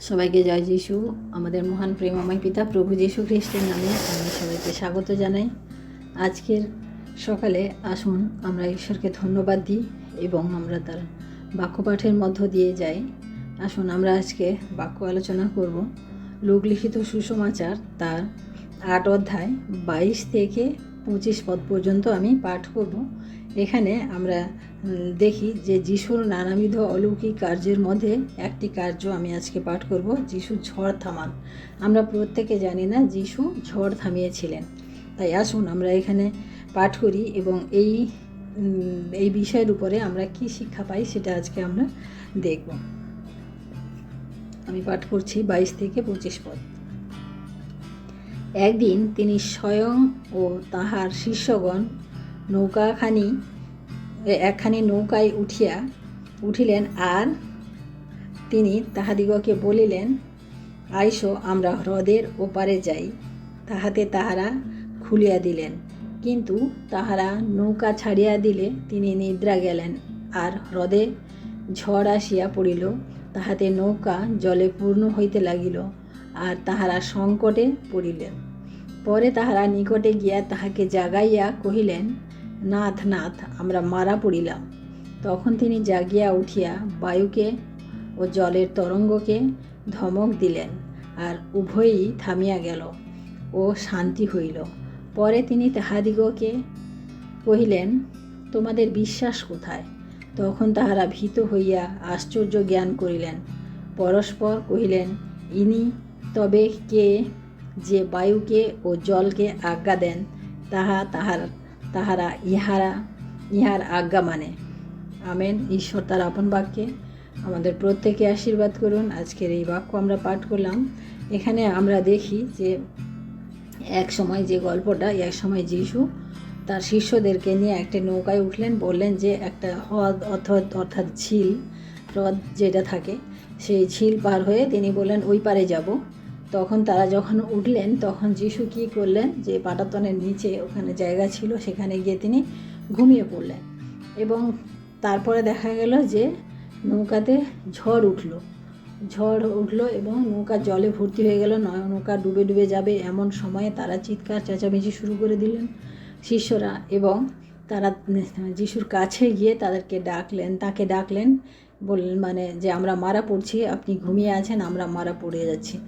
সবাইকে জয় যিশু। আমাদের মহান প্রেম প্রেমময় পিতা প্রভু যীশু খ্রিস্টের নামে আমি সবাইকে স্বাগত জানাই। আজকের সকালে আসুন আমরা ঈশ্বরকে ধন্যবাদ দিই এবং আমরা তার বাক্যপাঠের মধ্য দিয়ে যাই। আসুন আমরা আজকে বাক্য আলোচনা করব। লোকলিখিত সুসমাচার তার আট অধ্যায় বাইশ থেকে পঁচিশ পদ পর্যন্ত আমি পাঠ করব। এখানে আমরা দেখি যে যিশুর নানাবিধ অলৌকিক কার্যের মধ্যে একটি কার্য আমি আজকে পাঠ করব, যিশু ঝড় থামান। আমরা প্রত্যেকে জানি না যিশু ঝড় থামিয়েছিলেন। তাই আসুন আমরা এখানে পাঠ করি এবং এই এই বিষয়ের উপরে আমরা কি শিক্ষা পাই সেটা আজকে আমরা দেখব। আমি পাঠ করছি বাইশ থেকে পঁচিশ পদ। একদিন তিনি স্বয়ং ও তাহার শিষ্যগণ নৌকাখানি একখানি নৌকায় উঠিয়া উঠিলেন আর তিনি তাহাদিগকে বলিলেন, আইসো, আমরা হ্রদের ওপারে যাই। তাহাতে তাহারা খুলিয়া দিলেন। কিন্তু তাহারা নৌকা ছাড়িয়া দিলে তিনি নিদ্রা গেলেন আর হ্রদে ঝড় আসিয়া পড়িল। তাহাতে নৌকা জলে পূর্ণ হইতে লাগিল আর তাহারা সংকটে পড়িলেন। পরে তাহারা নিকটে গিয়া তাহাকে জাগাইয়া কহিলেন নাথ নাথ, আমরা মারা পড়িলাম। তখন তিনি জাগিয়া উঠিয়া বায়ুকে ও জলের তরঙ্গকে ধমক দিলেন আর উভয়ই থামিয়া গেল ও শান্তি হইল। পরে তিনি তাহাদিগকে কহিলেন, তোমাদের বিশ্বাস কোথায়? তখন তাহারা ভীত হইয়া আশ্চর্য জ্ঞান করিলেন। পরস্পর কহিলেন, ইনি তবে কে যে বায়ুকে ও জলকে আজ্ঞা দেন, তাহা তাহার তাহারা ইহারা, ইহার আজ্ঞা মানে। আমেন। ঈশ্বর তার আপন বাক্যে আমাদের প্রত্যেকে আশীর্বাদ করুন। আজকের এই বাক্য আমরা পাঠ করলাম। এখানে আমরা দেখি যে এক সময় যে গল্পটা, এক সময় যিশু তার শিষ্যদেরকে নিয়ে একটা নৌকায় উঠলেন। বললেন যে একটা হ্রদ অর্থাৎ অর্থাৎ ঝিল, হ্রদ যেটা থাকে, সেই ঝিল পার হয়ে তিনি বললেন, ওই পারে যাব। তখন তারা যখন উঠলেন, তখন যিশু কী করলেন? যে পাটাতনের নিচে ওখানে জায়গা ছিল, সেখানে গিয়ে তিনি ঘুমিয়ে পড়লেন। এবং তারপরে দেখা গেল যে নৌকাতে ঝড় উঠল। ঝড় উঠল এবং নৌকা জলে ভর্তি হয়ে গেল। নয় নৌকা ডুবে ডুবে যাবে এমন সময়ে তারা চিৎকার, চেঁচামেচি শুরু করে দিলেন শিষ্যরা এবং তারা যিশুর কাছে গিয়ে তাদেরকে ডাকলেন, তাকে ডাকলেন, বললেন মানে যে, আমরা মারা পড়ছি, আপনি ঘুমিয়ে আছেন, আমরা মারা পড়ে যাচ্ছি।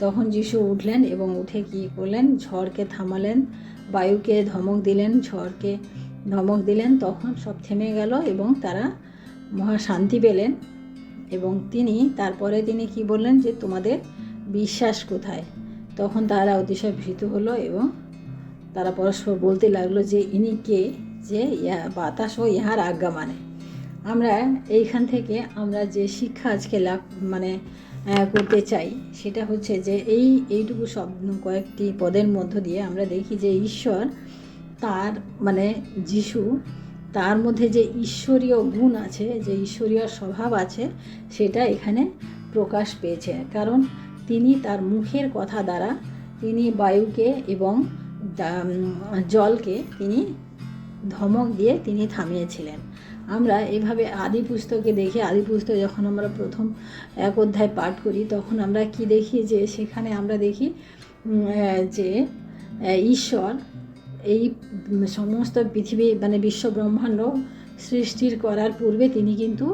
তখন যিশু উঠলেন এবং উঠে কী করলেন? ঝড়কে থামালেন, বায়ুকে ধমক দিলেন, ঝড়কে ধমক দিলেন। তখন সব থেমে গেল এবং তারা মহা শান্তি পেলেন এবং তিনি তারপরে তিনি কি বললেন যে, তোমাদের বিশ্বাস কোথায়? তখন তারা অতিশয় ভীত হলো এবং তারা পরস্পর বলতে লাগল যে, ইনি কে যে ইয়া বাতাস ও ইহার আজ্ঞা মানে? আমরা এইখান থেকে আমরা যে শিক্ষা আজকে লাভ মানে করতে চাই, সেটা হচ্ছে যে এই, এইটুকু সব কয়েকটি পদের মধ্য দিয়ে আমরা দেখি যে ঈশ্বর তার মানে যিশু তার মধ্যে যে ঈশ্বরীয় গুণ আছে, যে ঈশ্বরীয় স্বভাব আছে, সেটা এখানে প্রকাশ পেয়েছে। কারণ তিনি তার মুখের কথা দ্বারা তিনি বায়ুকে এবং জলকে তিনি ধমক দিয়ে তিনি থামিয়েছিলেন। আমরা এভাবে আদি পুস্তকে দেখি, আদি পুস্তক যখন আমরা প্রথম এক অধ্যায় পাঠ করি, তখন আমরা কি দেখি যে, সেখানে আমরা দেখি যে ঈশ্বর এই সমস্ত পৃথিবী মানে বিশ্ব ব্রহ্মাণ্ড সৃষ্টির করার পূর্বে তিনি কিন্তু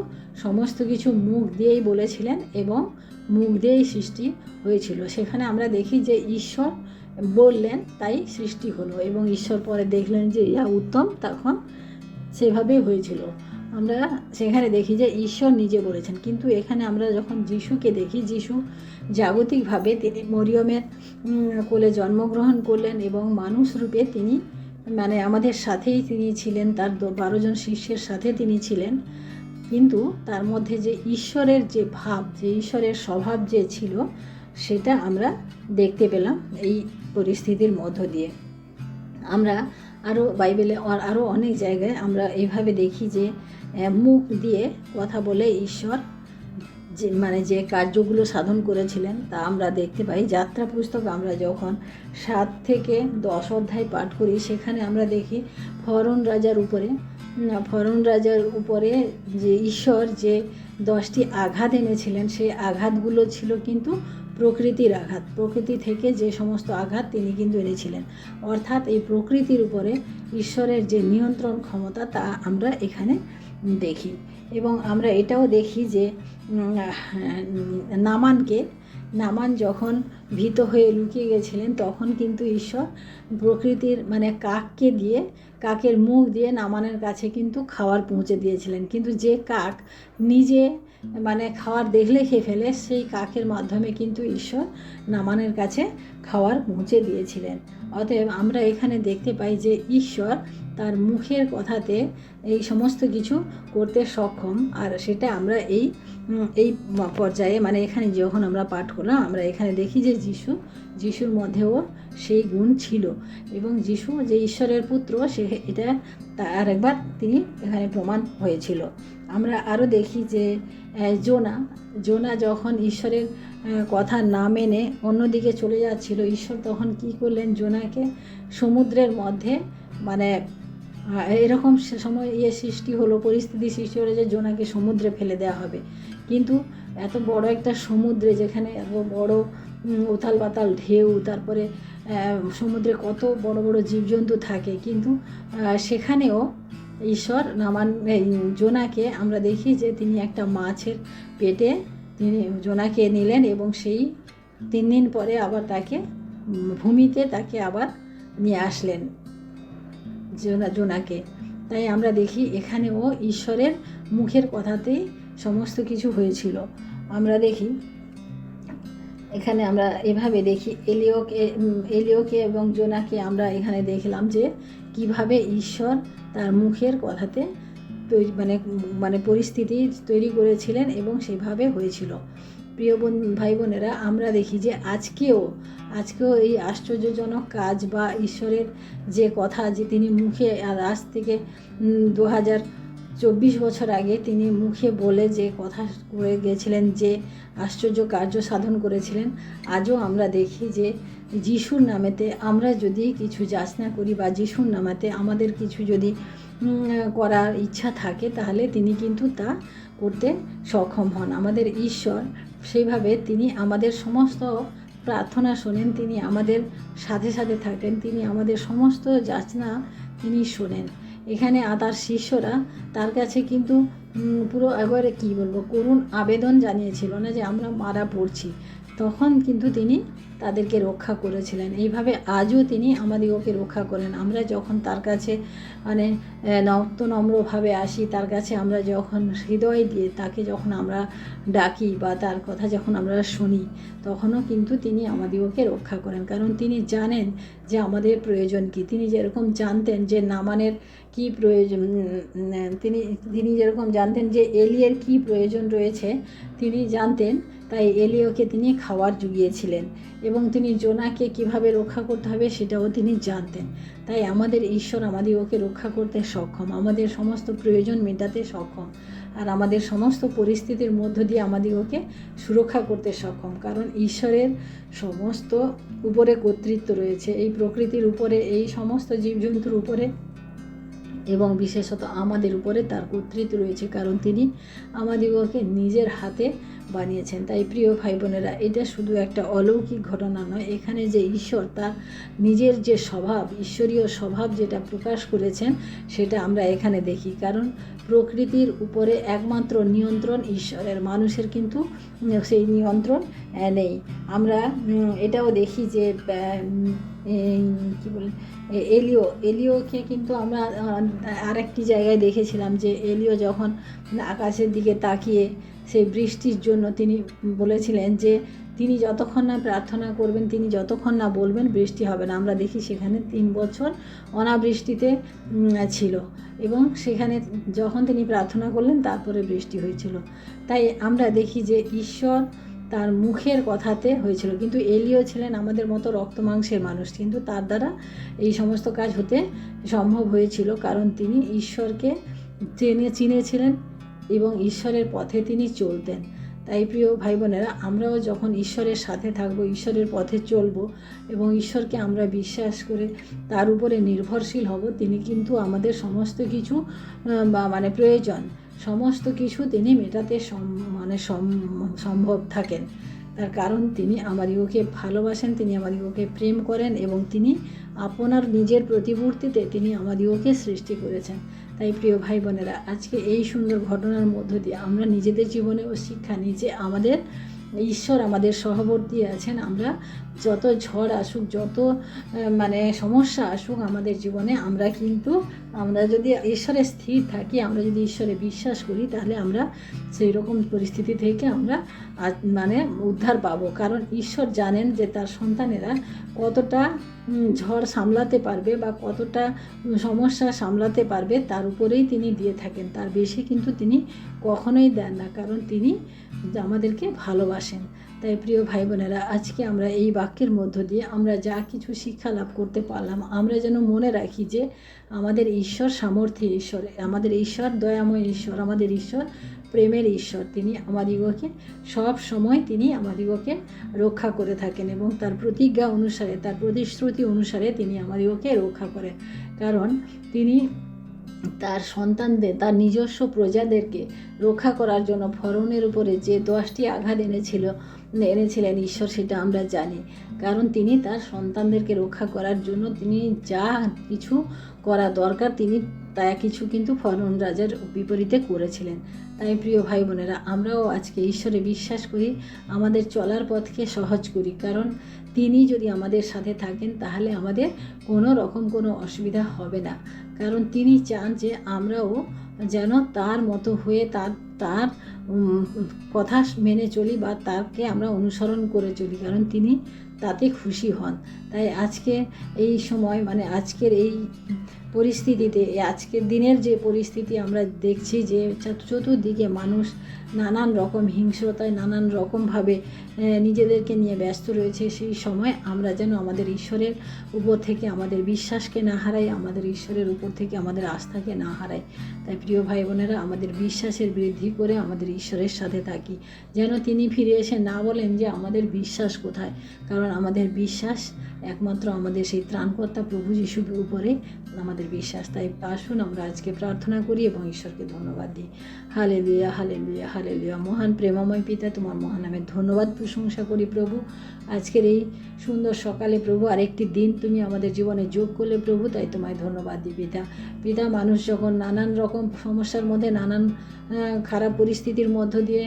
সমস্ত কিছু মুখ দিয়েই বলেছিলেন এবং মুখ দিয়েই সৃষ্টি হয়েছিল। সেখানে আমরা দেখি যে, ঈশ্বর বললেন, তাই সৃষ্টি হলো এবং ঈশ্বর পরে দেখলেন যে, ইহা উত্তম, তখন সেভাবেই হয়েছিল। আমরা সেখানে দেখি যে ঈশ্বর নিজে বলেছেন। কিন্তু এখানে আমরা যখন যিশুকে দেখি, যিশু জাগতিকভাবে তিনি মরিয়মের কোলে জন্মগ্রহণ করলেন এবং মানুষ রূপে তিনি মানে আমাদের সাথেই তিনি ছিলেন, তার দ- বারো জন শিষ্যের সাথে তিনি ছিলেন। কিন্তু তার মধ্যে যে ঈশ্বরের যে ভাব, যে ঈশ্বরের স্বভাব যে ছিল, সেটা আমরা দেখতে পেলাম এই পরিস্থিতির মধ্য দিয়ে। আমরা আরও বাইবেলে আরও অনেক জায়গায় আমরা এইভাবে দেখি যে মুখ দিয়ে কথা বলে ঈশ্বর যে মানে যে কার্যগুলো সাধন করেছিলেন, তা আমরা দেখতে পাই। যাত্রা পুস্তক আমরা যখন সাত থেকে দশ অধ্যায় পাঠ করি, সেখানে আমরা দেখি ফরন রাজার উপরে ফরন রাজার উপরে যে ঈশ্বর যে দশটি আঘাত এনেছিলেন, সেই আঘাতগুলো ছিল কিন্তু প্রকৃতির আঘাত। প্রকৃতি থেকে যে সমস্ত আঘাত তিনি কিন্তু এনেছিলেন। অর্থাৎ এই প্রকৃতির উপরে ঈশ্বরের যে নিয়ন্ত্রণ ক্ষমতা, তা আমরা এখানে দেখি। এবং আমরা এটাও দেখি যে নামানকে, নামান যখন ভীত হয়ে লুকিয়ে গেছিলেন, তখন কিন্তু ঈশ্বর প্রকৃতির মানে কাককে দিয়ে, কাকের মুখ দিয়ে নামানের কাছে কিন্তু খাবার পৌঁছে দিয়েছিলেন। কিন্তু যে কাক নিজে মানে খাওয়ার দেখলে খেয়ে ফেলে, সেই কাকের মাধ্যমে কিন্তু ঈশ্বর নামানের কাছে খাওয়ার পৌঁছে দিয়েছিলেন। অতএব আমরা এখানে দেখতে পাই যে ঈশ্বর তার মুখের কথাতে এই সমস্ত কিছু করতে সক্ষম। আর সেটা আমরা এই এই পর্যায়ে মানে এখানে যখন আমরা পাঠ করলাম, আমরা এখানে দেখি যে যিশু, যিশুর মধ্যেও সেই গুণ ছিল। এবং যিশু যে ঈশ্বরের পুত্র, সে এটা তার একবার তিনি এখানে প্রমাণ হয়েছিল। আমরা আরও দেখি যে জোনা জোনা যখন ঈশ্বরের কথা না মেনে অন্যদিকে চলে যাচ্ছিল, ঈশ্বর তখন কি করলেন জোনাকে? সমুদ্রের মধ্যে মানে এরকম সে সময় ইয়ে সৃষ্টি হলো, পরিস্থিতি সৃষ্টি হলো যে জোনাকে সমুদ্রে ফেলে দেওয়া হবে। কিন্তু এত বড় একটা সমুদ্রে যেখানে এত বড় উথাল পাতাল ঢেউ, তারপরে সমুদ্রে কত বড় বড় জীবজন্তু থাকে, কিন্তু সেখানেও ঈশ্বর নামান জোনাকে আমরা দেখি যে তিনি একটা মাছের পেটে তিনি জোনাকে নিলেন এবং সেই তিন দিন পরে আবার তাকে ভূমিতে তাকে আবার নিয়ে আসলেন। জোনাকে। তাই আমরা দেখি এখানেও ঈশ্বরের মুখের কথাতেই সমস্ত কিছু হয়েছিল। আমরা দেখি, এখানে আমরা এভাবে দেখি, এলিওকে এলিওকে এবং জোনাকে আমরা এখানে দেখলাম যে কীভাবে ঈশ্বর তার মুখের কথাতে তৈরি মানে মানে পরিস্থিতি তৈরি করেছিলেন এবং সেভাবে হয়েছিল। প্রিয় বোন, ভাই বোনেরা, আমরা দেখি যে আজকেও আজকেও এই আশ্চর্যজনক কাজ বা ঈশ্বরের যে কথা যে তিনি মুখে আজ থেকে দু হাজার চব্বিশ বছর আগে তিনি মুখে বলে যে কথা করে গেছিলেন, যে আশ্চর্য কার্য সাধন করেছিলেন, আজও আমরা দেখি যে যিশুর নামেতে আমরা যদি কিছু যাচনা করি বা যিশুর নামেতে আমাদের কিছু যদি করার ইচ্ছা থাকে, তাহলে তিনি কিন্তু তা করতে সক্ষম হন। আমাদের ঈশ্বর সেইভাবে তিনি আমাদের সমস্ত প্রার্থনা শোনেন, তিনি আমাদের সাথে সাথে থাকেন, তিনি আমাদের সমস্ত যাচনা তিনি শোনেন। এখানে তার শিষ্যরা তার কাছে কিন্তু পুরো একবারে কী বলব, করুণ আবেদন জানিয়েছিল না যে আমরা মারা পড়ছি। তখন কিন্তু তিনি তাদেরকে রক্ষা করেছিলেন। এইভাবে আজও তিনি আমাদিগকে রক্ষা করেন। আমরা যখন তার কাছে মানে নম্রভাবে আসি, তার কাছে আমরা যখন হৃদয় দিয়ে তাকে যখন আমরা ডাকি বা তার কথা যখন আমরা শুনি, তখনও কিন্তু তিনি আমাদিগকে রক্ষা করেন। কারণ তিনি জানেন যে আমাদের প্রয়োজন কি। তিনি যেরকম জানতেন যে নামানের কি প্রয়োজন তিনি তিনি যেরকম জানতেন যে এলিয়ের কি প্রয়োজন রয়েছে, তিনি জানতেন তাই এলিওকে তিনি খাওয়ার জুগিয়েছিলেন এবং তিনি জোনাকে কীভাবে রক্ষা করতে হবে সেটাও তিনি জানতেন। তাই আমাদের ঈশ্বর আমাদিগকে রক্ষা করতে সক্ষম, আমাদের সমস্ত প্রয়োজন মেটাতে সক্ষম আর আমাদের সমস্ত পরিস্থিতির মধ্য দিয়ে আমাদিগকে সুরক্ষা করতে সক্ষম। কারণ ঈশ্বরের সমস্ত উপরে কর্তৃত্ব রয়েছে, এই প্রকৃতির উপরে, এই সমস্ত জীবজন্তুর উপরে এবং বিশেষত আমাদের উপরে তার কর্তৃত্ব রয়েছে, কারণ তিনি আমাদিগকে নিজের হাতে বানিয়েছেন। তাই প্রিয় ভাই বোনেরা এটা শুধু একটা অলৌকিক ঘটনা নয়, এখানে যে ঈশ্বর তার নিজের যে স্বভাব, ঈশ্বরীয় স্বভাব যেটা প্রকাশ করেছেন, সেটা আমরা এখানে দেখি। কারণ প্রকৃতির উপরে একমাত্র নিয়ন্ত্রণ ঈশ্বরের, মানুষের কিন্তু সেই নিয়ন্ত্রণ নেই। আমরা এটাও দেখি যে কী বলে এলিও, এলিওকে কিন্তু আমরা আরেকটি জায়গায় দেখেছিলাম যে এলিও যখন আকাশের দিকে তাকিয়ে সেই বৃষ্টির জন্য তিনি বলেছিলেন যে, তিনি যতক্ষণ না প্রার্থনা করবেন, তিনি যতক্ষণ না বলবেন, বৃষ্টি হবে না। আমরা দেখি সেখানে তিন বছর অনাবৃষ্টিতে ছিল। এবং সেখানে যখন তিনি প্রার্থনা করলেন, তারপরে বৃষ্টি হয়েছিল। তাই আমরা দেখি যে, ঈশ্বর তার মুখের কথাতে হয়েছিল। কিন্তু এলিও ছিলেন আমাদের মতো রক্ত মাংসের মানুষ। কিন্তু তার দ্বারা এই সমস্ত কাজ হতে সম্ভব হয়েছিল। কারণ তিনি ঈশ্বরকে চেনে চিনেছিলেন। এবং ঈশ্বরের পথে তিনি চলতেন। তাই প্রিয় ভাই বোনেরা আমরাও যখন ঈশ্বরের সাথে থাকব, ঈশ্বরের পথে চলবো এবং ঈশ্বরকে আমরা বিশ্বাস করে তার উপরে নির্ভরশীল হব, তিনি কিন্তু আমাদের সমস্ত কিছু বা মানে প্রয়োজন, সমস্ত কিছু তিনি মেটাতে মানে সম্ভব থাকেন। তার কারণ তিনি আমার ইউকে ভালোবাসেন, তিনি আমাদিগকে প্রেম করেন এবং তিনি আপনার নিজের প্রতিমূর্তিতে তিনি আমাদিগকে সৃষ্টি করেছেন। তাই প্রিয় ভাই বোনেরা, আজকে এই সুন্দর ঘটনার মধ্য দিয়ে আমরা নিজেদের জীবনে ও শিক্ষা নিজে আমাদের ঈশ্বর আমাদের সহবর্তী আছেন, আমরা যত ঝড় আসুক, যত মানে সমস্যা আসুক আমাদের জীবনে, আমরা কিন্তু, আমরা যদি ঈশ্বরে স্থির থাকি, আমরা যদি ঈশ্বরে বিশ্বাস করি, তাহলে আমরা সেই রকম পরিস্থিতি থেকে আমরা মানে উদ্ধার পাবো। কারণ ঈশ্বর জানেন যে তার সন্তানেরা কতটা ঝড় সামলাতে পারবে বা কতটা সমস্যা সামলাতে পারবে, তার উপরেই তিনি দিয়ে থাকেন। তার বেশি কিন্তু তিনি কখনোই দেন না। কারণ তিনি আমাদেরকে ভালোবাসেন। তাই প্রিয় ভাই বোনেরা আজকে আমরা এই বাক্যের মধ্য দিয়ে আমরা যা কিছু শিক্ষা লাভ করতে পারলাম, আমরা যেন মনে রাখি যে আমাদের ঈশ্বর সামর্থ্য ঈশ্বর, আমাদের ঈশ্বর দয়াময় ঈশ্বর, আমাদের ঈশ্বর প্রেমের ঈশ্বর, তিনি আমাদিগকে সব সময় তিনি আমাদিগকে রক্ষা করে থাকেন এবং তার প্রতিজ্ঞা অনুসারে, তার প্রতিশ্রুতি অনুসারে তিনি আমাদিগকে রক্ষা করেন। কারণ তিনি তার সন্তানদের, তার নিজস্ব প্রজাদেরকে রক্ষা করার জন্য ফরনের উপরে যে দশটি আঘাত এনেছিল এনেছিলেন, ঈশ্বর সেটা আমরা জানি। কারণ তিনি তার সন্তানদেরকে রক্ষা করার জন্য তিনি যা কিছু করা দরকার, তিনি তা কিছু কিন্তু ফরন রাজার বিপরীতে করেছিলেন। তাই প্রিয় ভাই বোনেরা, আমরাও আজকে ঈশ্বরে বিশ্বাস করি, আমাদের চলার পথকে সহজ করি। কারণ তিনি যদি আমাদের সাথে থাকেন, তাহলে আমাদের কোনো রকম কোনো অসুবিধা হবে না। কারণ তিনি চান যে আমরাও যেন তার মতো হয়ে তার তার কথা মেনে চলি বা তাকে আমরা অনুসরণ করে চলি, কারণ তিনি তাতে খুশি হন। তাই আজকে এই সময় মানে আজকের এই পরিস্থিতিতে আজকের দিনের যে পরিস্থিতি আমরা দেখছি যে চত- চতুর্দিকে মানুষ নানান রকম হিংস্রতায়, নানান রকমভাবে নিজেদেরকে নিয়ে ব্যস্ত রয়েছে, সেই সময় আমরা যেন আমাদের ঈশ্বরের উপর থেকে, আমাদের বিশ্বাসকে না হারাই, আমাদের ঈশ্বরের উপর থেকে আমাদের আস্থাকে না হারাই। তাই প্রিয় ভাই বোনেরা, আমাদের বিশ্বাসের বৃদ্ধি করে আমাদের ঈশ্বরের সাথে থাকি? যেন তিনি ফিরে এসে না বলেন যে আমাদের বিশ্বাস কোথায়? কারণ আমাদের বিশ্বাস একমাত্র আমাদের সেই ত্রাণকর্তা প্রভু যিশুর উপরে আমাদের বিশ্বাস, তাই আসুন আমরা আজকে প্রার্থনা করি এবং ঈশ্বরকে ধন্যবাদ দিই। হালে লুয়া হালে লুয়া হালে লুয়া মহান প্রেমময় পিতা, তোমার মহান নামে ধন্যবাদ, প্রশংসা করি প্রভু। আজকের এই সুন্দর সকালে প্রভু, আরেকটি দিন তুমি আমাদের জীবনে যোগ করলে প্রভু, তাই তোমায় ধন্যবাদ দিই পিতা। পিতা, মানুষ যখন নানান রকম সমস্যার মধ্যে, নানান খারাপ পরিস্থিতির মধ্য দিয়ে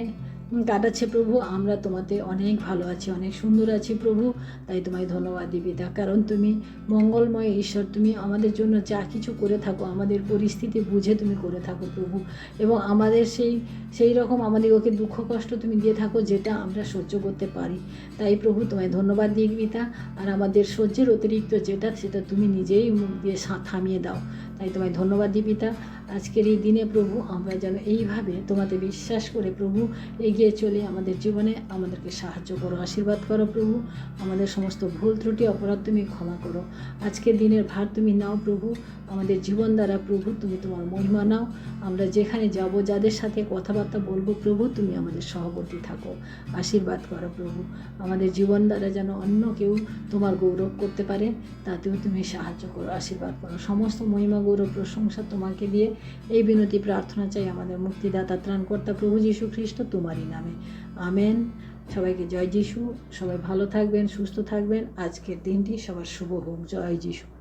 কাটাচ্ছে প্রভু, আমরা তোমাতে অনেক ভালো আছি, অনেক সুন্দর আছি প্রভু। তাই তোমায় ধন্যবাদ দিই পিতা কারণ তুমি মঙ্গলময় ঈশ্বর, তুমি আমাদের জন্য যা কিছু করে থাকো, আমাদের পরিস্থিতি বুঝে তুমি করে থাকো প্রভু। এবং আমাদের সেই সেই রকম আমাদেরকে দুঃখ কষ্ট তুমি দিয়ে থাকো, যেটা আমরা সহ্য করতে পারি। তাই প্রভু, তোমায় ধন্যবাদ দিই পিতা আর আমাদের সহ্যের অতিরিক্ত যেটা, সেটা তুমি নিজেই মুখ দিয়ে থামিয়ে দাও। তাই তোমায় ধন্যবাদ দিই পিতা। আজকের এই দিনে প্রভু, আমরা যেন এইভাবে তোমাতে বিশ্বাস করে প্রভু এগিয়ে চলে আমাদের জীবনে, আমাদেরকে সাহায্য করো, আশীর্বাদ করো প্রভু। আমাদের সমস্ত ভুল ত্রুটি, অপরাধ তুমি ক্ষমা করো। আজকের দিনের ভার তুমি নাও প্রভু, আমাদের জীবন দ্বারা প্রভু তুমি তোমার মহিমা নাও। আমরা যেখানে যাব, যাদের সাথে কথাবার্তা বলব প্রভু, তুমি আমাদের সহবর্তী থাকো, আশীর্বাদ করো প্রভু। আমাদের জীবন দ্বারা যেন অন্য কেউ তোমার গৌরব করতে পারে, তাতেও তুমি সাহায্য করো, আশীর্বাদ করো। সমস্ত মহিমা গৌরব প্রশংসা তোমাকে দিয়ে এই বিনতি প্রার্থনা চাই আমাদের মুক্তিদাতা ত্রাণকর্তা প্রভু যীশু খ্রিস্ট তোমারই নামে। আমেন। সবাইকে জয় যিশু। সবাই ভালো থাকবেন, সুস্থ থাকবেন। আজকের দিনটি সবার শুভ হোক। জয় যিশু।